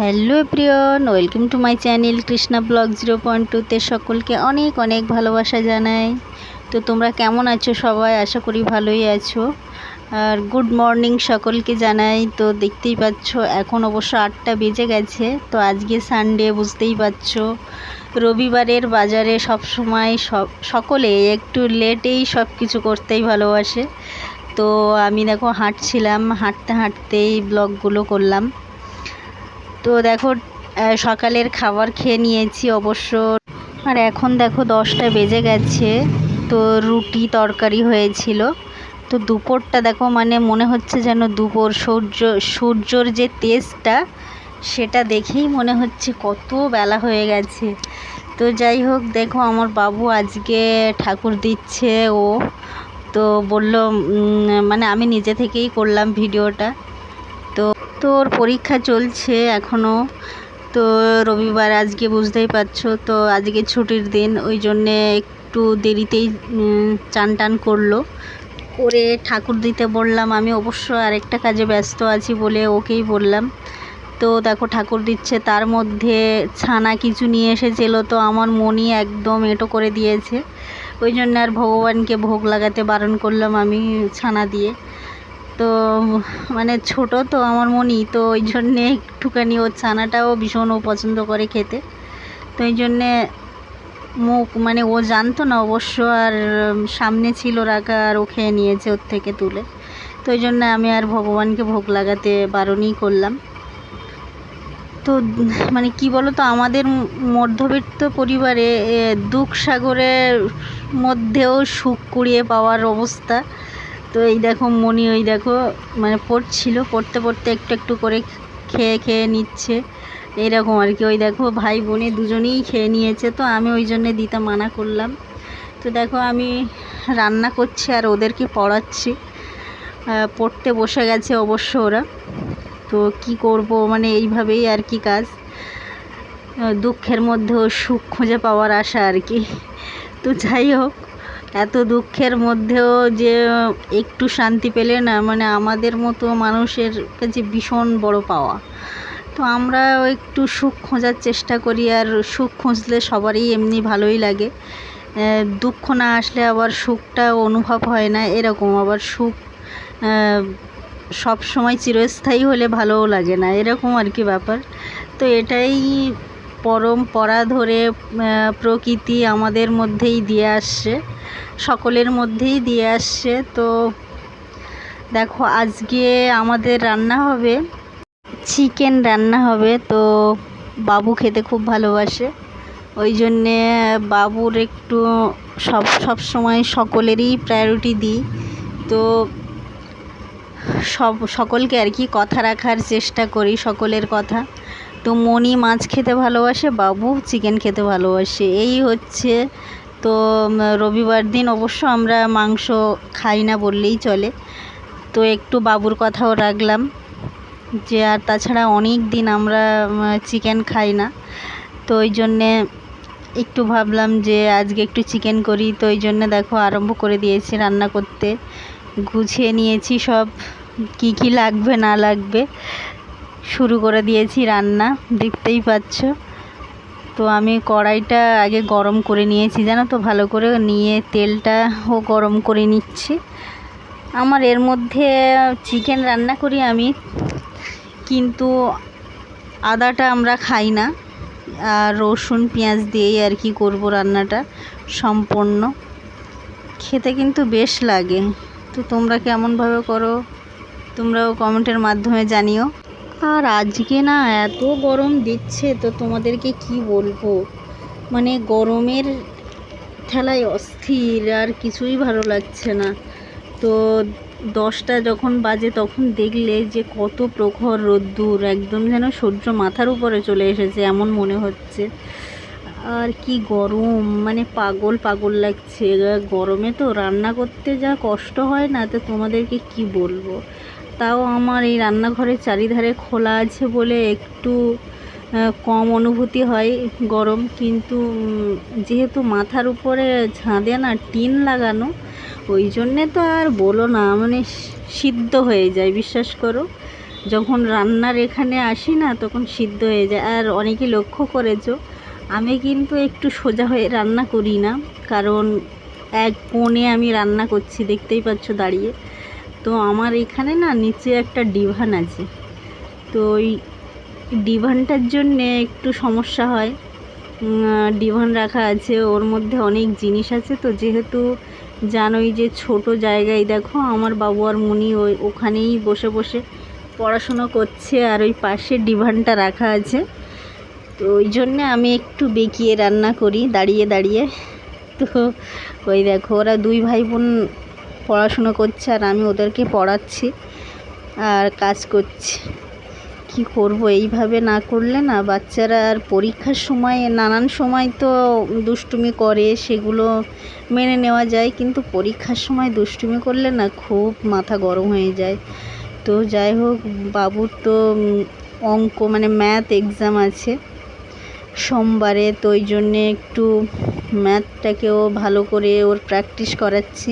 Hello প্রিয়ন welcome to my channel Krishna blog zero point টুতে সকলকে অনেক অনেক ভালোবাসা জানাই। তো তোমরা কেমন আছো সবাই? আশা করি ভালোই আছো। আর গুড মর্নিং সকলকে জানাই। তো দেখতেই পাচ্ছ, এখন অবশ্য আটটা বেজে গেছে। তো আজকে সানডে, বুঝতেই পারছ রবিবারের বাজারে সব সময় সব, সকলে একটু লেটেই সব কিছু করতেই ভালোবাসে। তো আমি দেখো হাঁটছিলাম, হাঁটতে হাঁটতেই ব্লগগুলো করলাম। তো দেখো সকালের খাবার খেয়ে নিয়েছি অবশ্য। আর এখন দেখো দশটা বেজে গেছে, তো রুটি তরকারি হয়েছিল। তো দুপুরটা দেখো মানে মনে হচ্ছে যেন দুপুর সূর্য, সূর্যর যে তেজটা, সেটা দেখেই মনে হচ্ছে কত বেলা হয়ে গেছে। তো যাই হোক, দেখো আমার বাবু আজকে ঠাকুর দিচ্ছে, ও তো বলল মানে আমি নিজে থেকেই করলাম ভিডিওটা। তো ওর পরীক্ষা চলছে এখনও তো রবিবার আজকে বুঝতেই পারছ, তো আজকে ছুটির দিন, ওই জন্যে একটু দেরিতেই চান টান করল। করে ঠাকুর দিতে বললাম, আমি অবশ্য আরেকটা কাজে ব্যস্ত আছি বলে ওকেই বললাম। তো দেখো ঠাকুর দিচ্ছে, তার মধ্যে ছানা কিছু নিয়ে এসেছিল, তো আমার মনই একদম এঁটো করে দিয়েছে। ওই জন্য আর ভগবানকে ভোগ লাগাতে বারণ করলাম আমি ছানা দিয়ে। তো মানে ছোট তো আমার মনি, তো ওই জন্যে একটুখানি ওর ছানাটাও ভীষণ ও পছন্দ করে খেতে। তো এই জন্যে মুখ মানে ও জানতো না অবশ্য আর সামনে ছিল রাখা আর ও খেয়ে নিয়েছে ওর থেকে তুলে। তো ওই জন্য আমি আর ভগবানকে ভোগ লাগাতে বারণই করলাম। তো মানে কি বলো তো আমাদের মধ্যবিত্ত পরিবারে দুঃখ সাগরের মধ্যেও সুখ কুড়িয়ে পাওয়ার অবস্থা। তো এই দেখো মনি ওই দেখো মানে পড়ছিল, পড়তে পড়তে একটু একটু করে খেয়ে খেয়ে নিচ্ছে। এইরকম আর কি, ওই দেখো ভাই বোনে দুজনেই খেয়ে নিয়েছে, তো আমি ওই জন্যে দিতে মানা করলাম। তো দেখো আমি রান্না করছি আর ওদেরকে পড়াচ্ছি। পড়তে বসে গেছে অবশ্য ওরা। তো কি করব মানে এইভাবেই আর কি কাজ। দুঃখের মধ্যেও সুখ খুঁজে পাওয়ার আশা আর কি। তো যাই হোক এত দুঃখের মধ্যেও যে একটু শান্তি পেলে না মানে আমাদের মতো মানুষের কাছে ভীষণ বড় পাওয়া। তো আমরা একটু সুখ খোঁজার চেষ্টা করি, আর সুখ খুঁজলে সবারই এমনি ভালোই লাগে। দুঃখ না আসলে আবার সুখটা অনুভব হয় না, এরকম আবার সুখ সব সময় চিরস্থায়ী হলে ভালোও লাগে না, এরকম আর কি ব্যাপার। তো এটাই পরম্পরা ধরে প্রকৃতি আমাদের মধ্যেই দিয়ে আসছে, সকলের মধ্যেই দিয়ে আসছে। তো দেখো, আজকে আমাদের রান্না হবে, চিকেন রান্না হবে। তো বাবু খেতে খুব ভালোবাসে, ওই জন্যে বাবুর একটু সব সব সময় সকলেরই প্রায়োরিটি দিই। তো সব, সকলকে আর কি কথা রাখার চেষ্টা করি, সকলের কথা। তো মনি মাছ খেতে ভালোবাসে, বাবু চিকেন খেতে ভালোবাসে। এই হচ্ছে তো রবিবার দিন অবশ্য আমরা মাংস খাই না বললেই চলে। তো একটু বাবুর কথাও রাখলাম যে, আর তাছাড়া অনেক দিন আমরা চিকেন খাই না। তো ওই জন্যে একটু ভাবলাম যে, আজকে একটু চিকেন করি। তো ওই জন্য দেখো আরম্ভ করে দিয়েছি রান্না করতে। গুছিয়ে নিয়েছি সব, কি কি লাগবে না লাগবে। শুরু করে দিয়েছি রান্না, দেখতেই পাচ্ছ। তো আমি কড়াইটা আগে গরম করে নিয়েছি, জানো তো, ভালো করে নিয়ে তেলটাও গরম করে নিচ্ছি। আমার এর মধ্যে চিকেন রান্না করি আমি, কিন্তু আদাটা আমরা খাই না। আর রসুন, পেঁয়াজ দিয়েই আর কি করব রান্নাটা সম্পূর্ণ। খেতে কিন্তু বেশ লাগে। তো তোমরা কেমনভাবে করো, তোমরাও কমেন্টের মাধ্যমে জানিও। আর আজকে না এত গরম দিচ্ছে, তো তোমাদেরকে কি বলব? মানে গরমের ঠেলায় অস্থির, আর কিছুই ভালো লাগছে না। তো দশটা যখন বাজে তখন দেখলে যে কত প্রখর রোদ্দুর, একদম যেন সূর্য মাথার উপরে চলে এসেছে এমন মনে হচ্ছে। আর কি গরম মানে পাগল পাগল লাগছে। গরমে তো রান্না করতে যা কষ্ট হয় না, তো তোমাদেরকে কি বলব? তাও আমার এই রান্নাঘরের চারিধারে খোলা আছে বলে একটু কম অনুভূতি হয় গরম। কিন্তু যেহেতু মাথার উপরে ঝাঁদে না টিন লাগানো, ওই জন্যে তো আর বলো না মানে সিদ্ধ হয়ে যায়, বিশ্বাস করো। যখন রান্নার এখানে আসি না, তখন সিদ্ধ হয়ে যায়। আর অনেকে লক্ষ্য করেছ, আমি কিন্তু একটু সোজা হয়ে রান্না করি না। কারণ, এক কোণে আমি রান্না করছি, দেখতেই পাচ্ছ দাঁড়িয়ে। তো আমার এখানে না নিচে একটা ডিভান আছে। তো ওই ডিভানটার জন্যে একটু সমস্যা হয়। ডিভান রাখা আছে, ওর মধ্যে অনেক জিনিস আছে তো যেহেতু জানোই যে ছোট জায়গায় দেখো, আমার বাবু আর মুনি ওই ওখানেই বসে বসে পড়াশুনো করছে আর ওই পাশে ডিভানটা রাখা আছে। তো ওই জন্যে আমি একটু বেঁকিয়ে রান্না করি, দাঁড়িয়ে দাঁড়িয়ে। তো ওই দেখো, ওরা দুই ভাই বোন পড়াশুনো করছে আর আমি ওদেরকে পড়াচ্ছি আর কাজ করছি। কি করব, এইভাবে না করলে না বাচ্চারা আর পরীক্ষার সময়, নানান সময় তো দুষ্টুমি করে, সেগুলো মেনে নেওয়া যায়, কিন্তু পরীক্ষার সময় দুষ্টুমি করলে না খুব মাথা গরম হয়ে যায়। তো যাই হোক, বাবুর তো অঙ্ক মানে ম্যাথ এক্সাম আছে। সোমবারে তো ওই জন্যে একটু ম্যাথটাকেও ভালো করে ওর প্র্যাকটিস করাচ্ছি।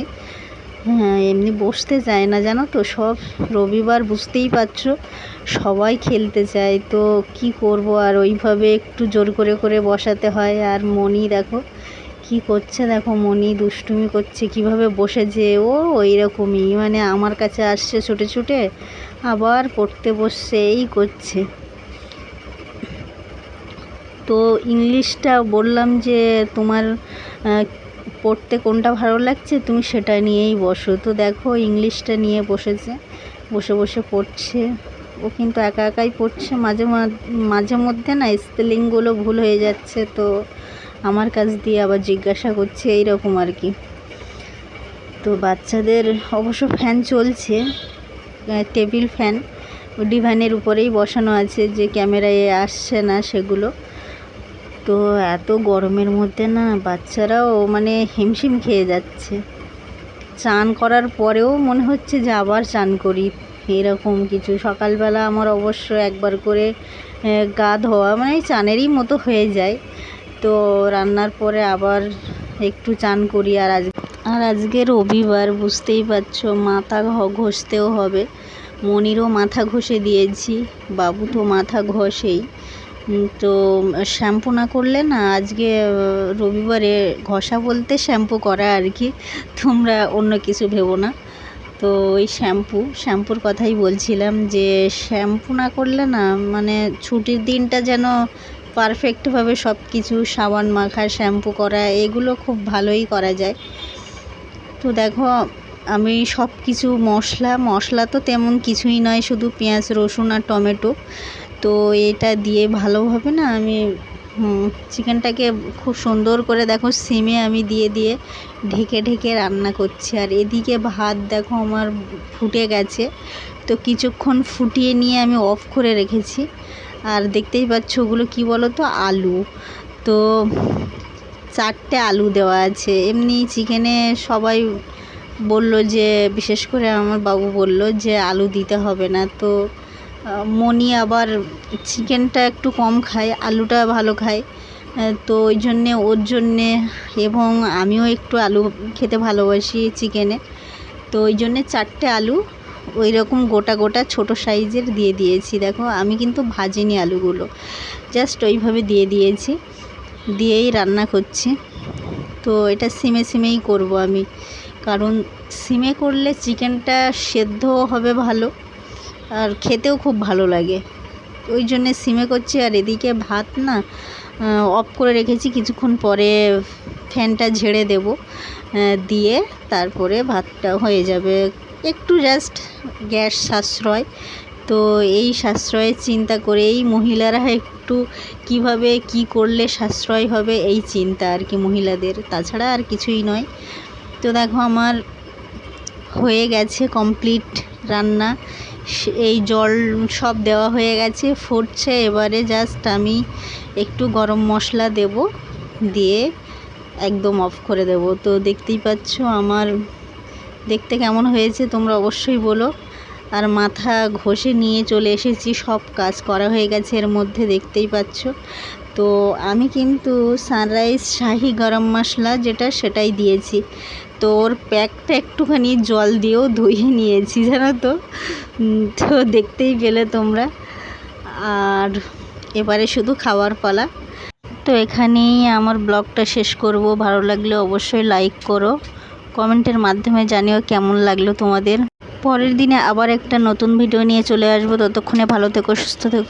হ্যাঁ এমনি বসতে চায় না, জানো তো? সব রবিবার বুঝতেই পারছ, সবাই খেলতে চায়, তো কি করব? আর ওইভাবে একটু জোর করে করে বসাতে হয়। আর মনি দেখো, কি করছে দেখো? মনি দুষ্টুমি করছে, কীভাবে বসেছে? ও ওই রকমই মানে আমার কাছে আসছে ছুটে ছুটে, আবার পড়তে বসছে, এই করছে। তো ইংলিশটা বললাম যে তোমার পড়তে কোনটা ভালো লাগছে তুমি সেটা নিয়েই বসো। তো দেখো ইংলিশটা নিয়ে বসেছে, বসে বসে পড়ছে। ও কিন্তু একা একাই পড়ছে, মাঝে মাঝে মধ্যে না স্পেলিংগুলো ভুল হয়ে যাচ্ছে, তো আমার কাছ দিয়ে আবার জিজ্ঞাসা করছে এই রকম আর কি। তো বাচ্চাদের অবশ্য ফ্যান চলছে টেবিল ফ্যান ডিভানের উপরেই বসানো আছে যে ক্যামেরায় আসছে না সেগুলো। তো এত গরমের মধ্যে না বাচ্চারাও মানে হিমশিম খেয়ে যাচ্ছে। চান করার পরেও মনে হচ্ছে যে আবার চান করি। এরকম কিছু সকালবেলা আমার অবশ্য একবার করে গা ধোয়া মানে চানেরই মতো হয়ে যায়। তো রান্নার পরে আবার একটু চান করি আর আজ, আর আজকে রবিবার, বুঝতেই পারছ, মাথা ঘষতেও হবে। মনিরও মাথা ঘষে দিয়েছি, বাবু তো মাথা ঘষেই। তো শ্যাম্পু না করলে না আজকে রবিবারে ঘষা বলতে শ্যাম্পু করা আর কি। তোমরা অন্য কিছু ভেবো না। তো ওই শ্যাম্পু, শ্যাম্পুর কথাই বলছিলাম যে, শ্যাম্পু না করলে না মানে ছুটির দিনটা যেন পারফেক্টভাবে সব কিছু সাবান মাখা, শ্যাম্পু করা, এগুলো খুব ভালোই করা যায়। তো দেখো, আমি সব কিছু মশলা মশলা তো তেমন কিছুই নয়, শুধু পেঁয়াজ, রসুন আর টমেটো। তো এটা দিয়ে ভালোভাবে না? আমি চিকেনটাকে খুব সুন্দর করে দেখো, সিমে আমি দিয়ে দিয়ে ঢেকে ঢেকে রান্না করছি। আর এদিকে ভাত দেখো আমার ফুটে গেছে। তো কিছুক্ষণ ফুটিয়ে নিয়ে আমি অফ করে রেখেছি। আর দেখতেই পাচ্ছ ওগুলো কী বলো তো আলু। তো চারটে আলু দেওয়া আছে। এমনি চিকেনে সবাই বলল যে, বিশেষ করে আমার বাবু বলল যে, আলু দিতে হবে না। তো মনি আবার চিকেনটা একটু কম খায়, আলুটা ভালো খায়। তো ওই জন্যে, ওর জন্যে এবং আমিও একটু আলু খেতে ভালোবাসি চিকেনে। তো ওই জন্যে চারটে আলু ওই রকম গোটা গোটা ছোট সাইজের দিয়ে দিয়েছি। দেখো, আমি কিন্তু ভাজিনি আলুগুলো, জাস্ট ওইভাবে দিয়ে দিয়েছি, দিয়েই রান্না করছি। তো এটা সিমে সিমেই করব আমি, কারণ সিমে করলে চিকেনটা সেদ্ধও হবে ভালো আর খেতেও খুব ভালো লাগে। ওই জন্যে সিমে করছি আর এদিকে ভাত না অফ করে রেখেছি। কিছুক্ষণ পরে ফ্যানটা ঝেড়ে দেব দিয়ে তারপরে ভাতটা হয়ে যাবে। একটু জাস্ট গ্যাস সাশ্রয়। তো এই সাশ্রয়ের চিন্তা করেই মহিলারা একটু কীভাবে কি করলে সাশ্রয় হবে এই চিন্তা আর কি মহিলাদের। তাছাড়া আর কিছুই নয়। তো দেখো আমার হয়ে গেছে কমপ্লিট রান্না। এই জল সব দেওয়া হয়ে গেছে, ফুটছে। এবারে জাস্ট আমি একটু গরম মশলা দেব, দিয়ে একদম অফ করে দেব। তো দেখতেই পাচ্ছ আমার দেখতে কেমন হয়েছে, তোমরা অবশ্যই বলো। আর মাথা ঘষে নিয়ে চলে এসেছি, সব কাজ করা হয়ে গেছে এর মধ্যে, দেখতেই পাচ্ছ। তো আমি কিন্তু সানরাইজ শাহি গরম মশলা যেটা সেটাই দিয়েছি। তো ওর প্যাকটা একটুখানি জল দিয়েও ধুয়ে নিয়েছি, জানো তো? তো দেখতেই পেলে তোমরা। আর এবারে শুধু খাওয়ার পালা। তো এখানেই আমার ব্লগটা শেষ করব। ভালো লাগলে অবশ্যই লাইক করো। কমেন্টের মাধ্যমে জানিও কেমন লাগল তোমাদের। পরের দিনে আবার একটা নতুন ভিডিও নিয়ে চলে আসব। ততক্ষণে ভালো থেকো, সুস্থ থেকো।